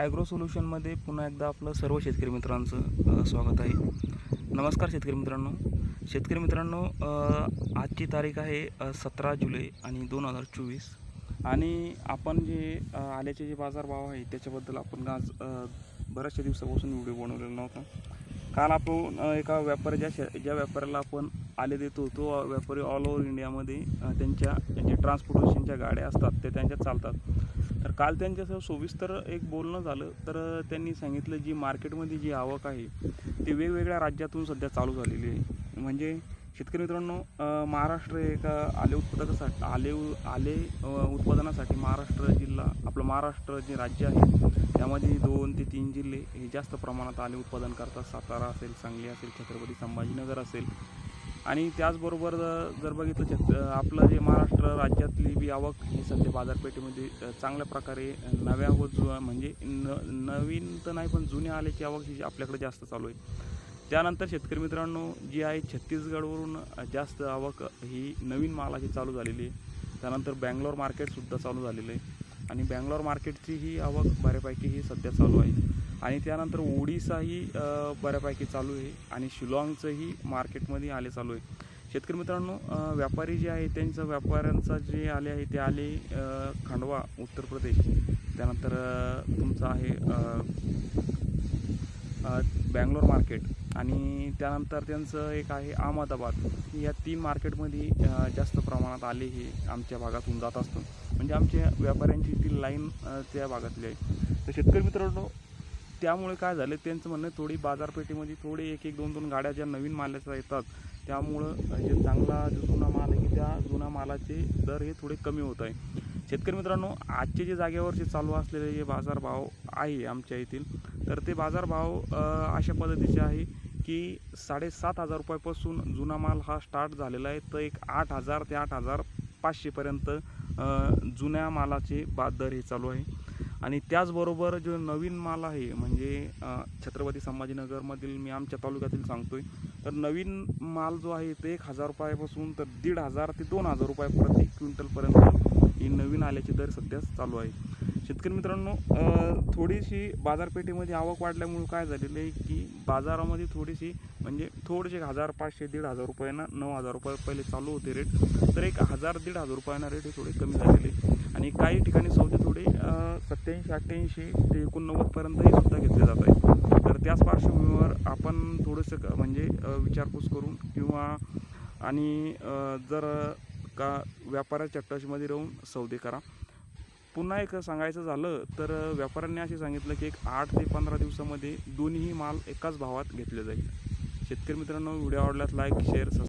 Agro सोल्युशनमध्ये पुन्हा एकदा आपलं सर्व शेतकरी मित्रांचं स्वागत आहे. नमस्कार शेतकरी मित्रांनो. शेतकरी मित्रांनो आजची तारीख आहे सतरा जुलै आणि दोन हजार चोवीस. आणि आपण जे आल्याचे जे बाजारभाव आहे त्याच्याबद्दल आपण आज बऱ्याचशा दिवसापासून व्हिडिओ बनवलेला नव्हता. काल आपण एका व्यापारी ज्या शे ज्या व्यापाऱ्याला आपण आले देतो तो व्यापारी ऑल ओव्हर इंडियामध्ये त्यांच्या जे ट्रान्सपोर्टेशनच्या गाड्या असतात ते त्यांच्यात चालतात. तर काल त्यांच्यासह सविस्तर एक बोलणं झालं. तर त्यांनी सांगितलं जी मार्केटमध्ये जी आवक आहे ती वेगवेगळ्या राज्यातून सध्या चालू झालेली आहे. म्हणजे शेतकरी मित्रांनो महाराष्ट्र एक आले उत्पादकासाठी आले आले उत्पादनासाठी महाराष्ट्र जिल्हा आपलं महाराष्ट्र जे राज्य आहे त्यामध्ये दोन ते तीन जिल्हे हे जास्त प्रमाणात आले उत्पादन करतात. सातारा असेल सांगली असेल छत्रपती संभाजीनगर असेल आणि त्याचबरोबर जर बघितलं छत आपलं जे महाराष्ट्र राज्यातली बी आवक ही सध्या बाजारपेठेमध्ये चांगल्या प्रकारे नव्या व जु म्हणजे न नवीन तर नाही पण जुन्या आल्याची आवक ही आपल्याकडे जास्त चालू आहे. त्यानंतर शेतकरी मित्रांनो जी आहे छत्तीसगडवरून जास्त आवक ही नवीन मालाची चालू झालेली आहे. त्यानंतर बँगलोर मार्केटसुद्धा चालू झालेलं आहे. आणि बँगलोर मार्केटची ही आवक बऱ्यापैकी ही सध्या चालू आहे. आणि त्यानंतर ओडिसाही बऱ्यापैकी चालू आहे आणि शिलाँगचंही मार्केटमध्ये आले चालू आहे. शेतकरी मित्रांनो व्यापारी जे आहे त्यांचं व्यापाऱ्यांचा जे आले आहे ते आले खंडवा खांडवा उत्तर प्रदेश. त्यानंतर तुमचं आहे बँगलोर मार्केट. आणि त्यानंतर त्यांचं एक आहे अहमदाबाद. या तीन मार्केटमध्ये जास्त प्रमाणात आले हे आमच्या भागातून जात असतं. म्हणजे आमच्या व्यापाऱ्यांची ती लाईन त्या भागातली आहे. तर शेतकरी मित्रांनो त्यामुळे काय झालं त्यांचं म्हणणं थोडी बाजारपेठेमध्ये थोडे एक एक दोन दोन गाड्या ज्या नवीन मालाच्या येतात त्यामुळं जे चांगला जो जुना माल आहे की त्या जुना मालाचे दर हे थोडे कमी होत आहे. शेतकरी मित्रांनो आजचे जे जागेवरचे चालू असलेले जे बाजारभाव आहे आमच्या येथील तर ते बाजारभाव अशा पद्धतीचे आहे की साडेसात हजार रुपयापासून जुना माल हा स्टार्ट झालेला आहे. तर एक आठ हजार ते आठ हजार पाचशेपर्यंत जुन्या मालाचे बा दर हे चालू आहे. आणि त्याचबरोबर जो नवीन माल आहे म्हणजे छत्रपती संभाजीनगरमधील मी आमच्या तालुक्यातील सांगतो आहे तर नवीन माल जो आहे ते एक हजार रुपयापासून तर दीड हजार ते दोन हजार रुपये प्रति क्विंटलपर्यंत ही नवीन आल्याचे दर सध्या चालू आहे. शेतकरी मित्रांनो थोडीशी बाजारपेठेमध्ये आवक वाढल्यामुळे काय झालेलं आहे की बाजारामध्ये थोडीशी म्हणजे थोडेसे हजार पाचशे दीड हजार रुपयांना नऊ हजार रुपये पहिले चालू होते रेट तर एक हजार दीड हजार रुपयांना रेट हे थोडे कमी झालेले आणि काही ठिकाणी सौदे थोडे सत्याऐंशी अठ्ठ्याऐंशी ते एकोणनव्वदपर्यंतही सुद्धा घेतले जात आहे तर त्याच पार्श्वभूमीवर आपण थोडंसं क- म्हणजे विचारपूस करून किंवा आणि जर का व्यापाराच्या टचमध्ये राहून सौदे करा. पुन्हा एक सांगायचं झालं तर व्यापाऱ्यांनी असे सांगितलं की एक आठ ते पंधरा दिवसामध्ये दोन्ही माल एकाच भावात घेतले जाईल. शेतकरी मित्रांनो व्हिडिओ आवडल्यास लाईक शेअर